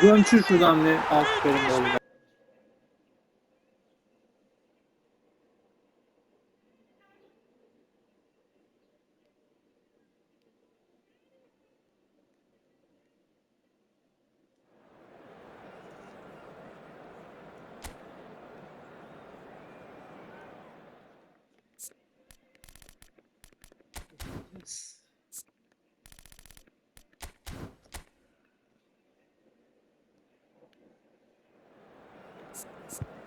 Gömçür şuradan bir aferin oğlum.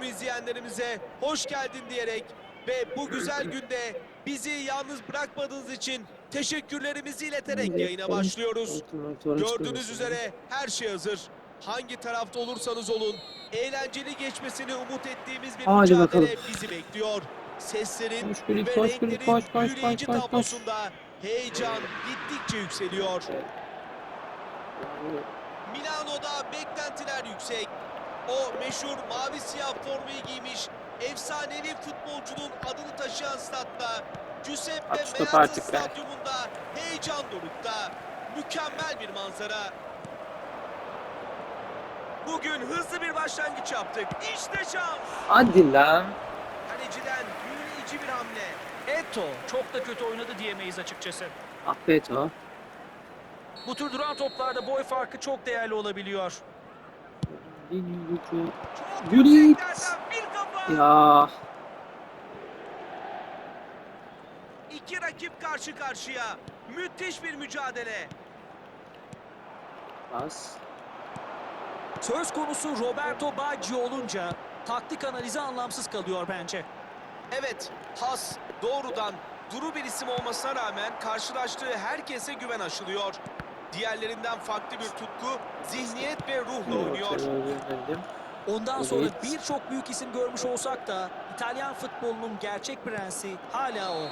Tüm izleyenlerimize hoş geldin diyerek ve bu güzel günde bizi yalnız bırakmadığınız için teşekkürlerimizi ileterek yayına başlıyoruz. Gördüğünüz üzere her şey hazır. Hangi tarafta olursanız olun eğlenceli geçmesini umut ettiğimiz bir Hadi mücadele bakalım. bizi bekliyor. Seslerin Koş ve koş renklerin koş, koş, büyüleyici koş, koş. tablosunda heyecan gittikçe yükseliyor. Milano'da beklentiler yüksek. O meşhur mavi siyah formayı giymiş efsanevi futbolcunun adını taşıyan statta Giuseppe Meazza be. Stadyumunda heyecan dorukta. Mükemmel bir manzara. Bugün hızlı bir başlangıç yaptık. İşte şans. Hadi lan. Kaleciden büyüleyici bir hamle. Eto çok da kötü oynadı diyemeyiz açıkçası. Affet o. Bu tür duran toplarda boy farkı çok değerli olabiliyor. Çok Yürü git. yükseklerden bir kafa. Ya. İki rakip karşı karşıya. Müthiş bir mücadele. Bas. Söz konusu Roberto Baggio olunca taktik analizi anlamsız kalıyor bence. Evet, Has doğrudan duru bir isim olmasına rağmen karşılaştığı herkese güven aşılıyor. Diğerlerinden farklı bir tutku, zihniyet ve ruhla oynuyor. Ondan sonra birçok büyük isim görmüş olsak da İtalyan futbolunun gerçek prensi hala o.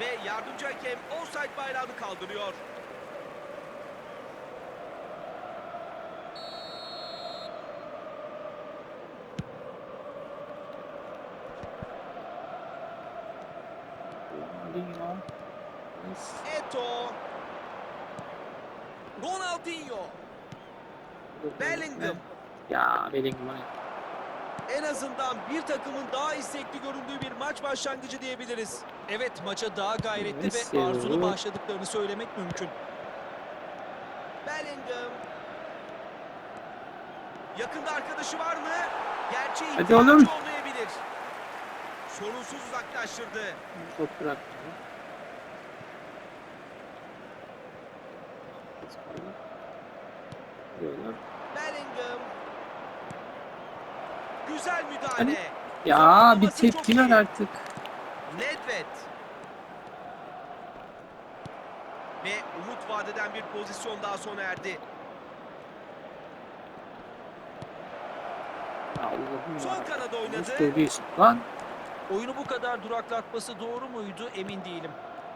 Ve yardımcı hakem offside bayrağını kaldırıyor. Eto. Ronaldinho. Bellingham. Ya Bellingham. En azından bir takımın daha istekli göründüğü bir maç başlangıcı diyebiliriz. Evet maça daha gayretli Messi ve arzulu başladıklarını söylemek mümkün. Bellingham. Yakında arkadaşı var mı? Gerçeği Hadi oğlum. olmayabilir. Sorunsuz uzaklaştırdı. Top bıraktı. Diyorlar. Bellingham. Güzel müdahale. Hani- Ya bir tepki ver artık. Nedved. Ve umut vadeden bir pozisyon daha sona erdi. Allah'ım Sol kanada oynadı. Lan? Oyunu bu kadar duraklatması doğru muydu emin değilim.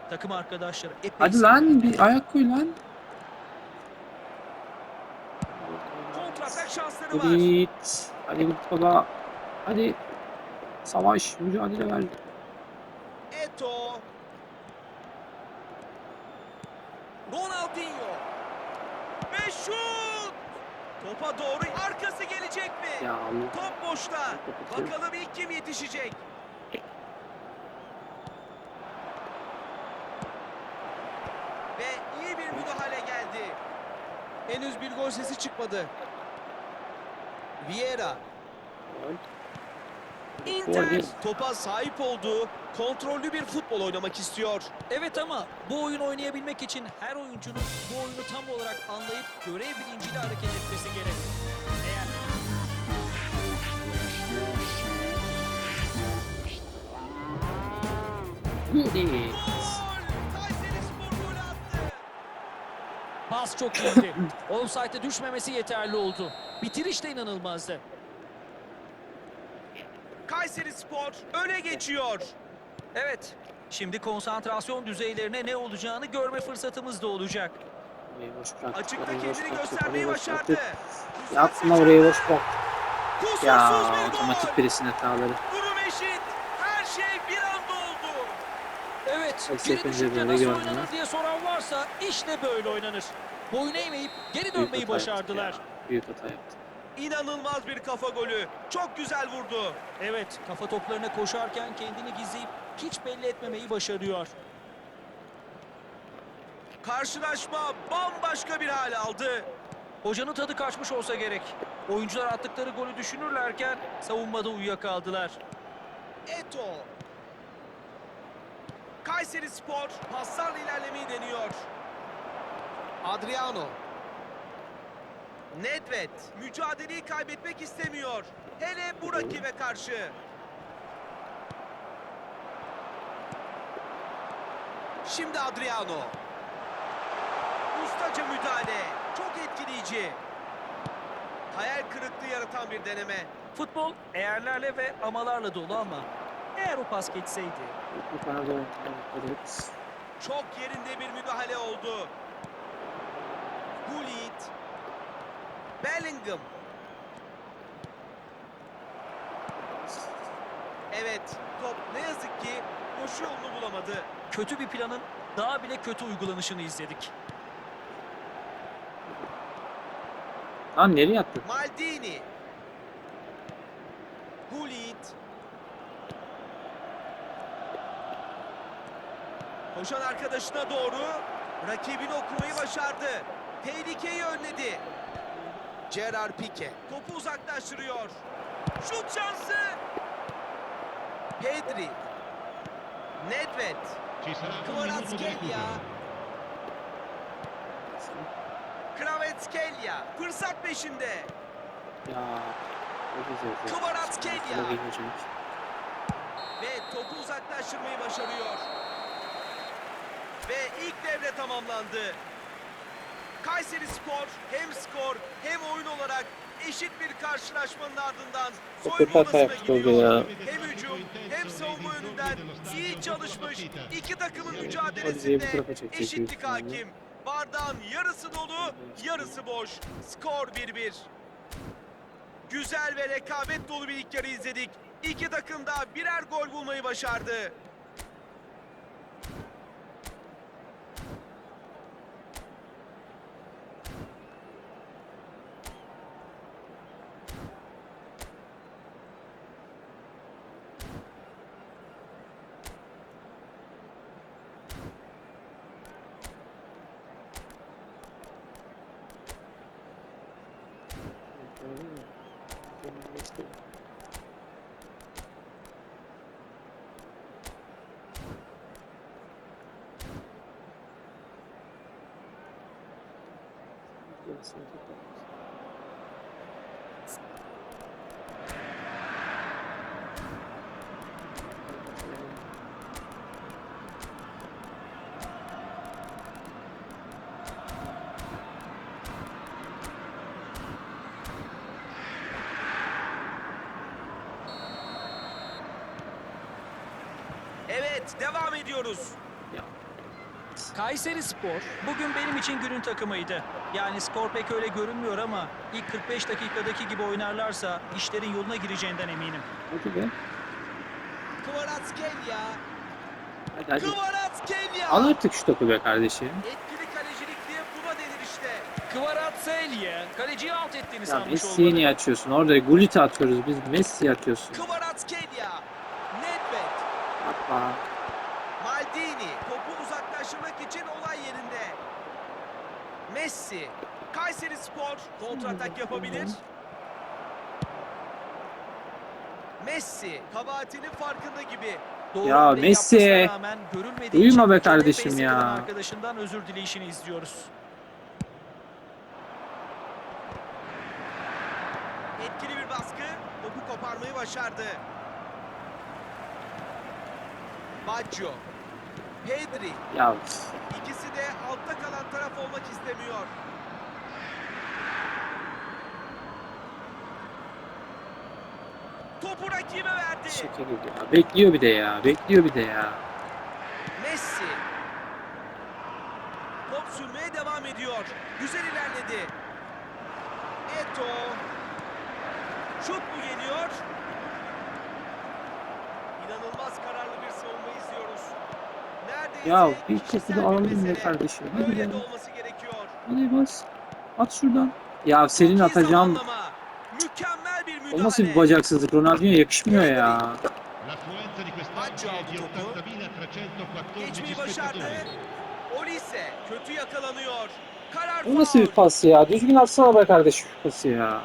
Takım arkadaşları epey Hadi lan bir ayak koy lan. Kontratak şansları var. Git. Hadi git baba. Hadi. Savaş, mücadele ver. Eto. Ronaldinho. Ve şut. Topa doğru arkası gelecek mi? Ya Allah. Top boşta. Bakalım ilk kim yetişecek? Ve iyi bir müdahale geldi. Henüz bir gol sesi çıkmadı. Vieira. Inter topa sahip olduğu kontrollü bir futbol oynamak istiyor. Evet ama bu oyun oynayabilmek için her oyuncunun bu oyunu tam olarak anlayıp görev bilinciyle hareket etmesi gerek. Eğer. Pas çok iyiydi. Offside'e düşmemesi yeterli oldu. Bitiriş de inanılmazdı. Kayseri Spor öne geçiyor. Evet, şimdi konsantrasyon düzeylerine ne olacağını görme fırsatımız da olacak. Orayı boş bıraktık. Açıkta orayı boş kendini bıraktık, göstermeyi orayı boş başardı. bıraktık. Yapma orayı boş bırak. Kusursuz Ya bir otomatik presin hataları. Durum eşit. Her şey bir anda oldu. Evet, Eksi biri düşünce nasıl oynanır diye soran varsa işte böyle oynanır. Boyun eğmeyip geri dönmeyi başardılar. Büyük hata yaptı. İnanılmaz bir kafa golü. Çok güzel vurdu. Evet, kafa toplarına koşarken kendini gizleyip hiç belli etmemeyi başarıyor. Karşılaşma bambaşka bir hal aldı. Hocanın tadı kaçmış olsa gerek. Oyuncular attıkları golü düşünürlerken savunmada uyuyakaldılar. Eto. Kayseri Spor paslarla ilerlemeyi deniyor. Adriano. Nedved mücadeleyi kaybetmek istemiyor. Hele bu rakibe karşı. Şimdi Adriano. Ustaca müdahale. Çok etkileyici. Hayal kırıklığı yaratan bir deneme. Futbol eğerlerle ve amalarla dolu ama eğer o pas geçseydi. Çok yerinde bir müdahale oldu. Gullit. Bellingham. Evet, top ne yazık ki koşu yolunu bulamadı. kötü bir planın daha bile kötü uygulanışını izledik. Lan nereye attın? Maldini. Gullit. Koşan arkadaşına doğru rakibini okumayı başardı. Tehlikeyi önledi. Gerard Pique topu uzaklaştırıyor. Şut şansı. Pedri. Nedved. Kvaratskhelia. Kvaratskhelia fırsat peşinde. Ya. Güzel. Kvaratskhelia. Ve topu uzaklaştırmayı başarıyor. Ve ilk devre tamamlandı. Kayseri Spor hem skor hem oyun olarak eşit bir karşılaşmanın ardından soyunma orada gidiyor. ya. Hem hücum hem savunma yönünden iyi çalışmış iki takımın mücadelesinde eşitlik hakim. Bardağın yarısı dolu, yarısı boş. Skor 1-1. Güzel ve rekabet dolu bir ilk yarı izledik. İki takım da birer gol bulmayı başardı. Evet, devam ediyoruz. Ya. Kayseri Spor bugün benim için günün takımıydı. Yani skor pek öyle görünmüyor ama ilk 45 dakikadaki gibi oynarlarsa işlerin yoluna gireceğinden eminim. Hadi be. Kvaratskhelia. Hadi hadi. Kvaratskhelia. Al artık şu topu be kardeşim. Etkili kalecilik diye buna denir işte. Kvaratskhelia kaleciyi alt ettiğini Ya sanmış Messi'yi olmalı. niye açıyorsun? Orada Gullit'i atıyoruz biz. Messi atıyorsun. Kvaratskhelia. Nedved. Yapma. Maldini topu uzaklaştırmak için olay yerinde. Messi. Kayseri Spor kontratak yapabilir. Messi kabahatinin farkında gibi. Doğru Ya Messi! Uyuma be kardeşim ya. Arkadaşından özür dileyişini izliyoruz. Etkili bir baskı. Topu koparmayı başardı. Baggio. Pedri. Ya İkisi de altta kalan taraf olmak istemiyor. Topu rakibe verdi. Şaka gibi ya. Bekliyor bir de ya. Bekliyor bir de ya. Messi. Top sürmeye devam ediyor. Güzel ilerledi. Eto. Şut mu geliyor? İnanılmaz kararlı bir savunma Ya topu da alalım mesele. kardeşim. Hadi gerekiyor. Hadi bas. At şuradan. Ya senin atacağım. zamanlama. Mükemmel bir müdahale. O nasıl bir bacaksızlık? Ronaldinho'ya yakışmıyor ya. L'affluenza di Maggio quest'oggi è aldı di topu. 80.314 Geçmeyi başardı. spettatori. Olise kötü yakalanıyor. Karar O nasıl bir pas ya? Düzgün atsana be kardeşim şu pası ya.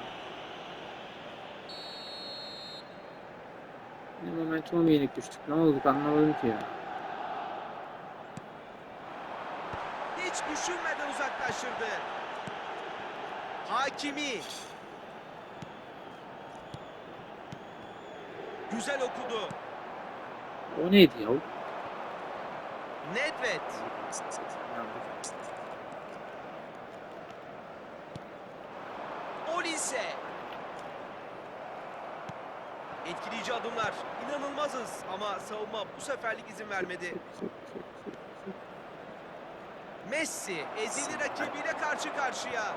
Ne momentum'a yenik düştük? Ne olduk anlamadım ki ya. Hiç düşünmeden uzaklaştırdı. Hakimi. Güzel okudu. O neydi ya? Nedved. Olise. Etkileyici adımlar. İnanılmazız ama savunma bu seferlik izin vermedi. Messi ezeli rakibiyle karşı karşıya.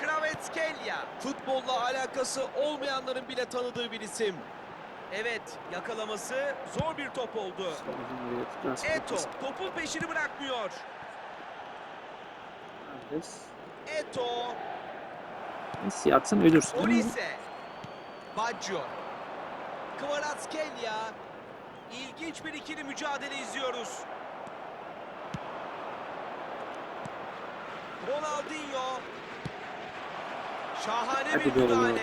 Kvaratskhelia. Futbolla alakası olmayanların bile tanıdığı bir isim. Evet, yakalaması zor bir top oldu. Eto topun peşini bırakmıyor. Eto, Messi atsan ölürsün. Olise, Baggio, Kvaratskhelia. İlginç bir ikili mücadele izliyoruz. Ronaldinho. Şahane bir müdahale.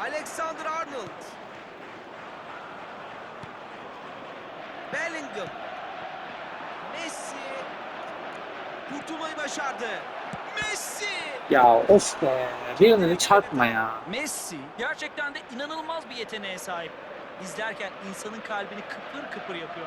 Alexander Arnold. Bellingham. Messi. Kurtulmayı başardı. Messi. Ya of be. Bir önüne çarpma ya. Messi gerçekten de inanılmaz bir yeteneğe sahip. İzlerken insanın kalbini kıpır kıpır yapıyor.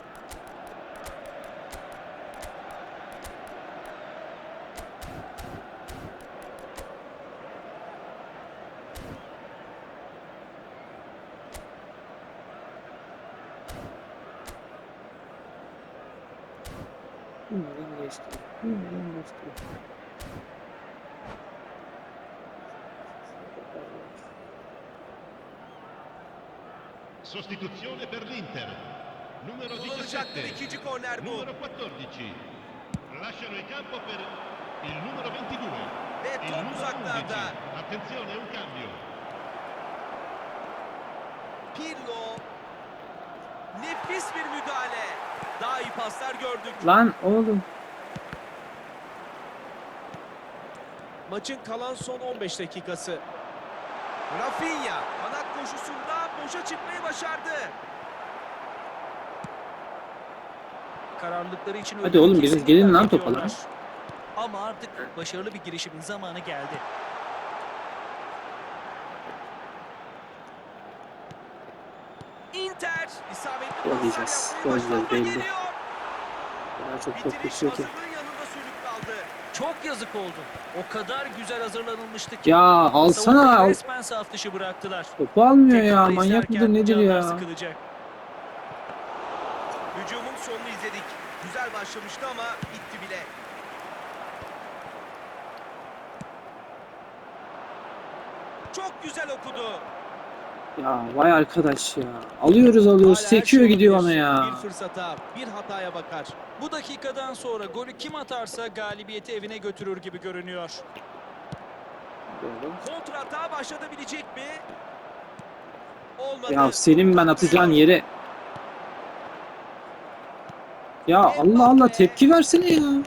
Sostituzione per l'Inter. Numero Kullanacakları 17. ikinci korner bu. Numero 14. Lasciano il campo per il numero 22. Ve Il top numero 11. uzaklarda. Attenzione, un cambio. Pirlo. Nefis bir müdahale. Daha iyi paslar gördük. Lan oğlum. Maçın kalan son 15 dakikası. Rafinha kanat koşusunda boşa çıkmayı başardı. Kararlılıkları için Hadi oğlum, kesinlikle gelin lan topa lan. Ama artık başarılı bir girişimin zamanı geldi. Inter isabetli Gol yiyeceğiz, gol yiyeceğiz belli. O kadar çok Bitiriş geçiyor ki. Çok yazık oldu. O kadar güzel hazırlanılmıştı ki. Ya alsana. resmen saf dışı bıraktılar. Topu almıyor ya. Tekrarı Manyak mıdır nedir ya? sıkılacak. Hücumun sonunu izledik. Güzel başlamıştı ama bitti bile. Çok güzel okudu. Ya vay arkadaş ya. Alıyoruz alıyoruz. Hala Sekiyor şey gidiyor ona ya. Bir fırsata, bir hataya bakar. Bu dakikadan sonra golü kim atarsa galibiyeti evine götürür gibi görünüyor. Kontra hata başlatabilecek mi? Olmadı. Ya senin ben atacağın yere. Ya Allah Allah tepki versene ya.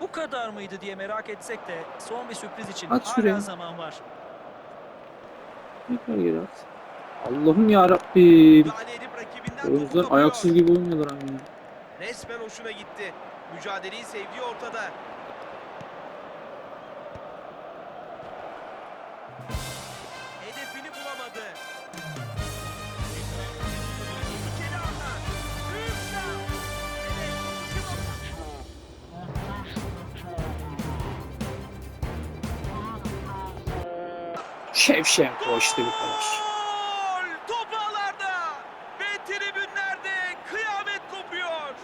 Bu kadar mıydı diye merak etsek de son bir sürpriz için At hala şuraya. zaman var. Geri at. Allah'ım rakibinden topu Oyuncular ayaksız gibi oynuyorlar ya. Resmen hoşuna gitti. Mücadeleyi sevdiği ortada. Şevşenko işte bu kadar. Gol! Top ağlarda. Ve tribünlerde kıyamet kopuyor.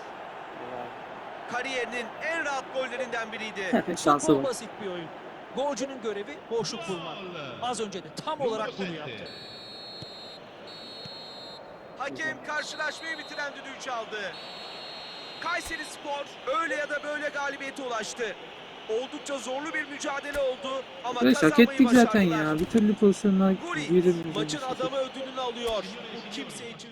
Kariyerinin en rahat gollerinden biriydi. Futbol bak. basit bir oyun. Golcünün görevi boşluk bulmak. Az önce de tam olarak bunu yaptı. Hakem karşılaşmayı bitiren düdüğü çaldı. Kayseri Spor öyle ya da böyle galibiyete ulaştı. Oldukça zorlu bir mücadele oldu ama Ve hak ettik zaten başardılar. ya. Bir türlü pozisyonlar girir. maçın adamı ödülünü alıyor. Bu kimse için